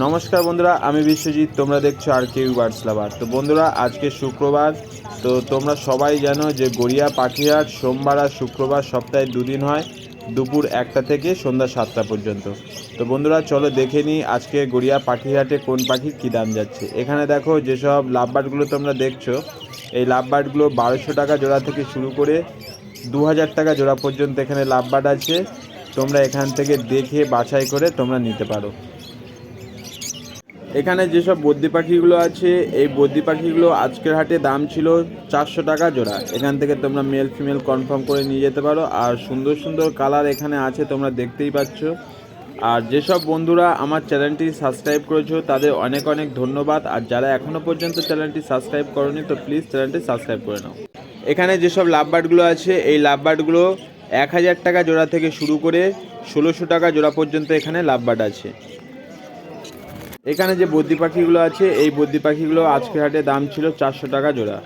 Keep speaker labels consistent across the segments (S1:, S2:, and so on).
S1: নমস্কার বন্ধুরা, আমি বিশ্বজিৎ, তোমরা দেখছ আর কেউ বার্ডস লাভার তো বন্ধুরা, আজকে শুক্রবার, তো তোমরা সবাই জানো যে গড়িয়া, পাখিহাট, সোমবার আর শুক্রবার সপ্তাহে দুদিন হয়, দুপুর একটা থেকে সন্ধ্যা সাতটা পর্যন্ত। তো বন্ধুরা, চলো দেখে নিই আজকে গড়িয়া, পাখিহাটে কোন পাখির কী দাম যাচ্ছে। এখানে দেখো, যেসব লাভবার্ডগুলো তোমরা দেখছ, এই লাভবার্ডগুলো বারোশো টাকা জোড়া থেকে শুরু করে দু হাজার টাকা জোড়া পর্যন্ত এখানে লাভবার্ড আছে। তোমরা এখান থেকে দেখে বাছাই করে তোমরা নিতে পারো। এখানে যেসব বদ্যি পাখিগুলো আছে, এই বদ্যি পাখিগুলো আজকের হাটে দাম ছিল চারশো টাকা জোড়া। এখান থেকে তোমরা মেল ফিমেল কনফার্ম করে নিয়ে যেতে পারো। আর সুন্দর সুন্দর কালার এখানে আছে, তোমরা দেখতেই পাচ্ছ। আর যেসব বন্ধুরা আমার চ্যানেলটি সাবস্ক্রাইব করেছ, তাদের অনেক অনেক ধন্যবাদ। আর যারা এখনও পর্যন্ত চ্যানেলটি সাবস্ক্রাইব করনি, তো প্লিজ চ্যানেলটি সাবস্ক্রাইব করে নাও। এখানে যেসব লাভবার্ডগুলো আছে, এই লাভবার্ডগুলো এক হাজার টাকা জোড়া থেকে শুরু করে ষোলোশো টাকা জোড়া পর্যন্ত এখানে লাভবার্ড আছে। এখানে যে বদ্যি পাখিগুলো আছে, এই বদ্যি পাখিগুলো আজকের হাটে দাম ছিল চারশো টাকা জোড়া।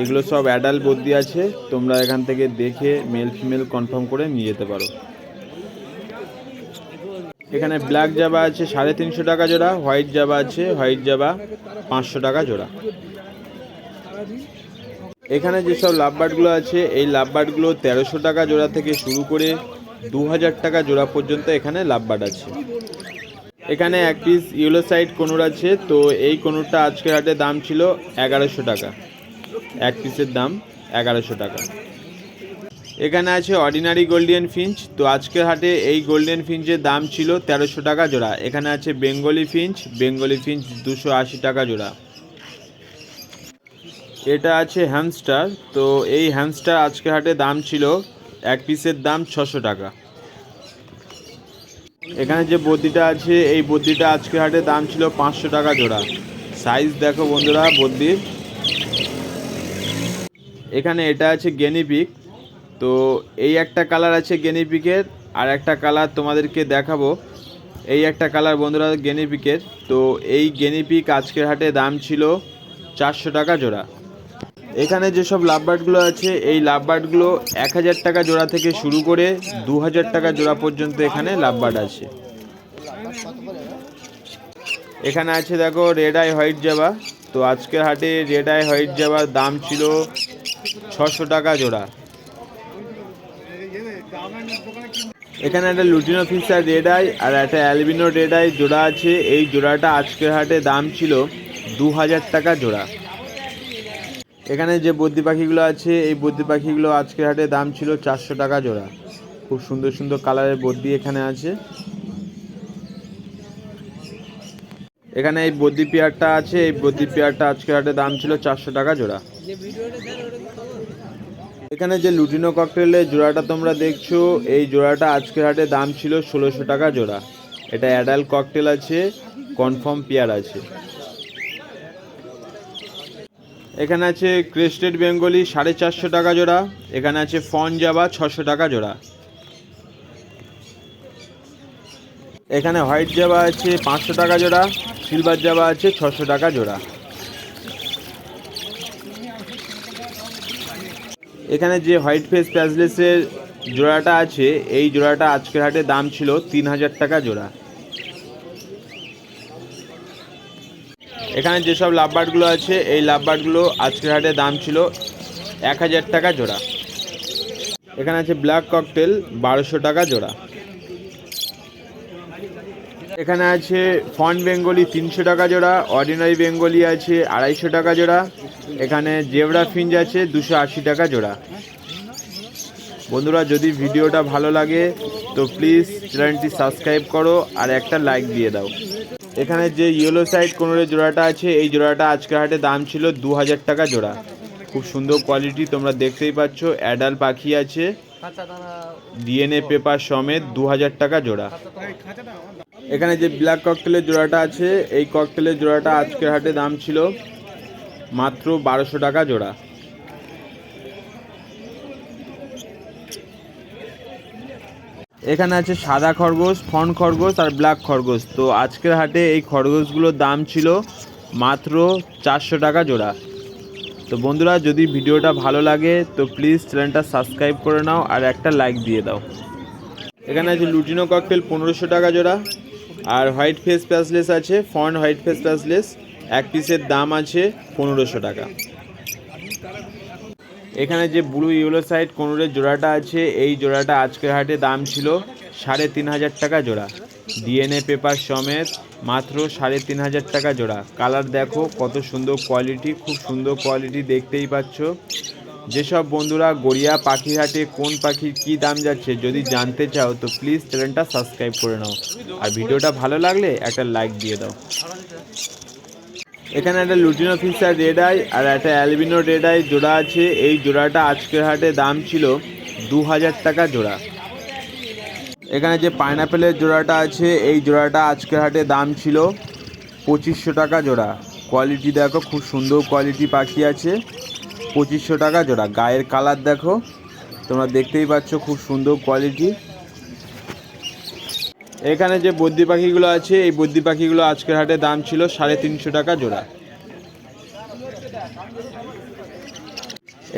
S1: এগুলো সব অ্যাডাল্ট বদ্যি আছে, তোমরা এখান থেকে দেখে মেল ফিমেল কনফার্ম করে নিয়ে যেতে পারো। এখানে ব্ল্যাক জাবা আছে, সাড়ে তিনশো টাকা জোড়া হোয়াইট জাবা আছে হোয়াইট জাবা পাঁচশো টাকা জোড়া। এখানে যেসব লাভবার্ডগুলো আছে, এই লাভবার্ডগুলো তেরোশো টাকা জোড়া থেকে শুরু করে দু হাজার টাকা জোড়া পর্যন্ত এখানে লাভবার্ড আছে। এখানে এক পিস ইয়েলো সাইড কোনুর আছে, তো এই কোনুরটা আজকের হাটে দাম ছিল এগারোশো টাকা। এক পিসের দাম এগারোশো টাকা। এখানে আছে অর্ডিনারি গোল্ডেন ফিঞ্চ তো আজকের হাটে এই গোল্ডেন ফিঞ্চের দাম ছিল তেরোশো টাকা জোড়া। এখানে আছে বেঙ্গলি ফিঞ্চ বেঙ্গলি ফিঞ্চ দুশো আশি টাকা জোড়া। এটা আছে হ্যামস্টার তো এই হ্যামস্টার আজকের হাটে দাম ছিল এক পিসের দাম ছশো টাকা। এখানে যে বদ্যিটা আছে, এই বদ্যিটা আজকে হাটে দাম ছিল পাঁচশো টাকা জোড়া। সাইজ দেখো বন্ধুরা বদ্যির এখানে এটা আছে গেনিপিক তো এই একটা কালার আছে গেনিপিকের আর একটা কালার তোমাদেরকে দেখাবো। এই একটা কালার বন্ধুরা গেনিপিকের তো এই গেনিপিক আজকের হাটে দাম ছিল চারশো টাকা জোড়া। এখানে যেসব লাভবার্ডগুলো আছে, এই লাভ লাভবার্ডগুলো এক হাজার টাকা জোড়া থেকে শুরু করে দু হাজার টাকা জোড়া পর্যন্ত এখানে লাভবার্ড আছে। এখানে আছে দেখো রেড আই হোয়াইট জাবা তো আজকের হাটে রেড আই হোয়াইট জাবার দাম ছিল ছশো টাকা জোড়া। এখানে একটা লুটিনো ফিসার রেড আই আর একটা অ্যালবিনো রেড আই জোড়া আছে। এই জোড়াটা আজকের হাটে দাম ছিল দু হাজার টাকা জোড়া। এখানে যে বদ্যি পাখিগুলো আছে, এই বদ্যি পাখিগুলো আজকের হাটে দাম ছিল চারশো টাকা জোড়া। খুব সুন্দর সুন্দর কালারের বদ্যি এখানে আছে। এখানে এই বদ্যি পেয়ারটা আছে, এই বদ্যি পেয়ারটা আজকের হাটে দাম ছিল চারশো টাকা জোড়া। এখানে যে লুটিনো ককটেলের জোড়াটা তোমরা দেখছ, এই জোড়াটা আজকের হাটে দাম ছিল ষোলোশো টাকা জোড়া। এটা অ্যাডাল্ট ককটেল আছে, কনফার্ম পেয়ার আছে। এখানে আছে ক্রেস্টেড বেঙ্গলি সাড়ে চারশো টাকা জোড়া, এখানে আছে ফন জাবা ছশো টাকা জোড়া। এখানে হোয়াইট জাবা আছে পাঁচশো টাকা জোড়া সিলভার জাবা আছে ছশো টাকা জোড়া। এখানে যে হোয়াইট ফেস প্যাজলেসের জোড়াটা আছে, এই জোড়াটা আজকের হাটে দাম ছিল তিন হাজার টাকা জোড়া। এখানে যেসব লাভবার্ডগুলো আছে, এই লাভবার্ডগুলো আজকের হাটে দাম ছিল এক হাজার টাকা জোড়া। এখানে আছে ব্ল্যাক ককটেল বারোশো টাকা জোড়া। এখানে আছে ফন বেঙ্গলি, তিনশো টাকা জোড়া। অর্ডিনারি বেঙ্গলি আছে আড়াইশো টাকা জোড়া। এখানে জেবরা ফিঞ্জ আছে দুশো আশি টাকা জোড়া। বন্ধুরা, যদি ভিডিওটা ভালো লাগে, তো প্লিজ চ্যানেলটি সাবস্ক্রাইব করো আর একটা লাইক দিয়ে দাও। এখানে যে ইয়েলো সাইড কোনোরের জোড়াটা আছে, এই জোড়াটা আজকের হাটে দাম ছিল দু হাজার টাকা জোড়া। খুব সুন্দর কোয়ালিটি তোমরা দেখতেই পাচ্ছ অ্যাডাল পাখি আছে ডিএনএ পেপার সমেত দু হাজার টাকা জোড়া। এখানে যে ব্ল্যাক ককটেলের জোড়াটা আছে, এই ককটেলের জোড়াটা আজকের হাটে দাম ছিল মাত্র বারোশো টাকা জোড়া। এখানে আছে সাদা খরগোশ, ফন খরগোশ আর ব্ল্যাক খরগোশ। তো আজকের হাটে এই খরগোশগুলোর দাম ছিল মাত্র চারশো টাকা জোড়া। তো বন্ধুরা, যদি ভিডিওটা ভালো লাগে, তো প্লিজ চ্যানেলটা সাবস্ক্রাইব করে নাও আর একটা লাইক দিয়ে দাও। এখানে আছে লুটিনো ককটেল পনেরোশো টাকা জোড়া আর হোয়াইট ফেস প্যাসলেস আছে ফন্ট হোয়াইট ফেস প্যাসলেস। এক পিসের দাম আছে পনেরোশো টাকা। এখানে যে ব্লু ইয়েলো সাইড কোনোরের জোড়াটা আছে, এই জোড়াটা আজকের হাটে দাম ছিল সাড়ে তিন হাজার টাকা জোড়া। ডিএনএ পেপার সমেত মাত্র সাড়ে তিন হাজার টাকা জোড়া। কালার দেখো, কত সুন্দর কোয়ালিটি খুব সুন্দর কোয়ালিটি দেখতেই পাচ্ছ। যেসব বন্ধুরা গড়িয়া পাখিরহাটে কোন পাখির কী দাম যাচ্ছে যদি জানতে চাও, তো প্লিজ চ্যানেলটা সাবস্ক্রাইব করে নাও। আর ভিডিওটা ভালো লাগলে একটা লাইক দিয়ে দাও। এখানে একটা লুটিনো ফিক্সার রেড আই আর একটা অ্যালবিনো রেড আই জোড়া আছে। এই জোড়াটা আজকের হাটে দাম ছিল দু হাজার টাকা জোড়া। এখানে যে পাইনাপেলের জোড়াটা আছে, এই জোড়াটা আজকের হাটে দাম ছিল পঁচিশশো টাকা জোড়া। কোয়ালিটি দেখো, খুব সুন্দর কোয়ালিটি পাখি আছে। পঁচিশশো টাকা জোড়া। গায়ের কালার দেখো, তোমরা দেখতেই পাচ্ছ খুব সুন্দর কোয়ালিটি এখানে যে বদ্যি পাখিগুলো আছে, এই বদ্যি পাখিগুলো আজকের হাটে দাম ছিল সাড়ে তিনশো টাকা জোড়া।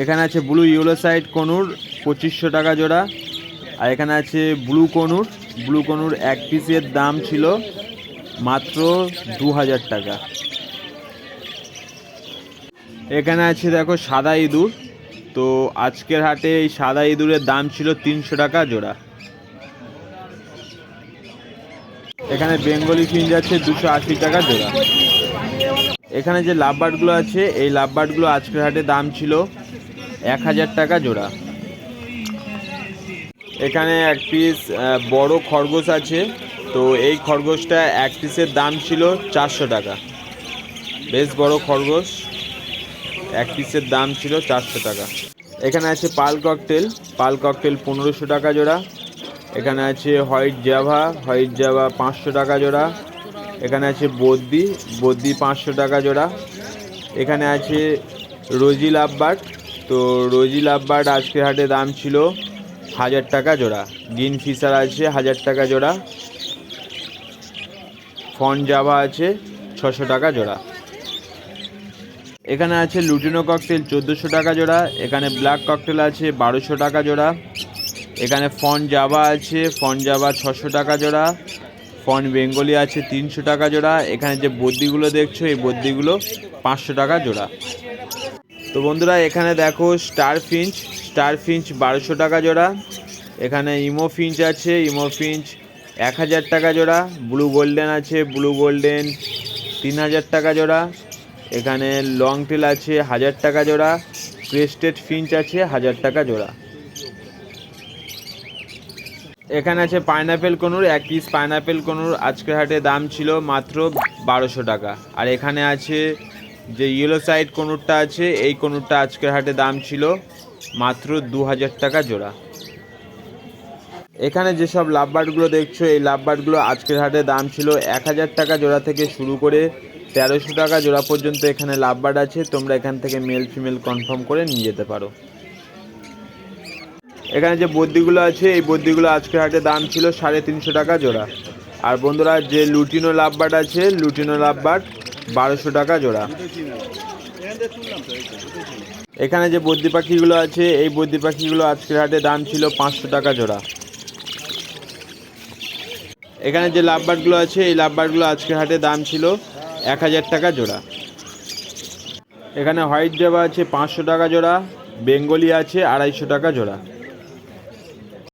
S1: এখানে আছে ব্লু ইউলো সাইড কনুর, পঁচিশশো টাকা জোড়া। আর এখানে আছে ব্লু কনুর ব্লু কনুর এক পিসের দাম ছিল মাত্র দু হাজার টাকা। এখানে আছে দেখো সাদা ইঁদুর, তো আজকের হাটে এই সাদা ইঁদুরের দাম ছিল তিনশো টাকা জোড়া। এখানে বেঙ্গলি ফিঞ্জ যাচ্ছে দুশো আশি টাকা জোড়া। এখানে যে লাভবার্ডগুলো আছে, এই লাভবার্ডগুলো আজকের হাটে দাম ছিল এক হাজার টাকা জোড়া। এখানে এক পিস বড় খরগোশ আছে, তো এই খরগোশটা এক পিসের দাম ছিল চারশো টাকা। বেশ বড় খরগোশ, এক পিসের দাম ছিল চারশো টাকা। এখানে আছে পাল ককটেল পাল ককটেল পনেরোশো টাকা জোড়া। এখানে আছে হোয়াইট জাভা হোয়াইট জাভা পাঁচশো টাকা জোড়া। এখানে আছে বদ্যি বদ্যি পাঁচশো টাকা জোড়া। এখানে আছে রোজি লাভবার্ড। তো রোজি লাভবার্ড আজকের হাটে দাম ছিল হাজার টাকা জোড়া। গ্রিন ফিশার আছে হাজার টাকা জোড়া। ফন জাভা আছে ছশো টাকা জোড়া। এখানে আছে লুটিনো ককটেল চোদ্দোশো টাকা জোড়া। এখানে ব্ল্যাক ককটেল আছে বারোশো টাকা জোড়া। এখানে ফন জাভা আছে, ফন জাভা ছশো টাকা জোড়া, ফন বেঙ্গলি আছে তিনশো টাকা জোড়া, এখানে যে বদ্যিগুলো দেখছ, এই বদ্যিগুলো পাঁচশো টাকা জোড়া। তো বন্ধুরা, এখানে দেখো স্টার ফিঞ্চ স্টার ফিঞ্চ বারোশো টাকা জোড়া, এখানে ইমো ফিঞ্চ আছে, ইমো ফিঞ্চ এক হাজার টাকা জোড়া, ব্লু গোল্ডেন আছে, ব্লু গোল্ডেন তিন হাজার টাকা জোড়া, এখানে লং টেল আছে হাজার টাকা জোড়া, ক্রেস্টেড ফিঞ্চ আছে হাজার টাকা জোড়া। এখানে আছে পাইনাপেল কনুর, এক পিস পাইনাপেল কনুর। আজকের হাটে দাম ছিল মাত্র বারোশো টাকা। আর এখানে আছে যে ইয়েলো সাইড কনুরটা আছে, এই কনুরটা আজকের হাটে দাম ছিল মাত্র দু হাজার টাকা জোড়া। এখানে যেসব লাভবার্ডগুলো দেখছ, এই লাভবার্ডগুলো আজকের হাটে দাম ছিল এক হাজার টাকা জোড়া থেকে শুরু করে তেরোশো টাকা জোড়া পর্যন্ত এখানে লাভবার্ড আছে। তোমরা এখান থেকে মেল ফিমেল কনফার্ম করে নিয়ে যেতে পারো। এখানে যে বদ্যিগুলো আছে, এই বদ্যিগুলো আজকের হাটে দাম ছিল সাড়ে তিনশো টাকা জোড়া। আর বন্ধুরা, যে লুটিনো লাভবার্ড আছে, লুটিনো লাভবার্ড বারোশো টাকা জোড়া। এখানে যে বদ্যি পাখিগুলো আছে, এই বদ্যি পাখিগুলো আজকের হাটে দাম ছিল পাঁচশো টাকা জোড়া। এখানে যে লাভবার্ডগুলো আছে, এই লাভবার্ডগুলো আজকের হাটে দাম ছিল এক হাজার টাকা জোড়া। এখানে হোয়াইট জাবা আছে পাঁচশো টাকা জোড়া, বেঙ্গলি আছে আড়াইশো টাকা জোড়া।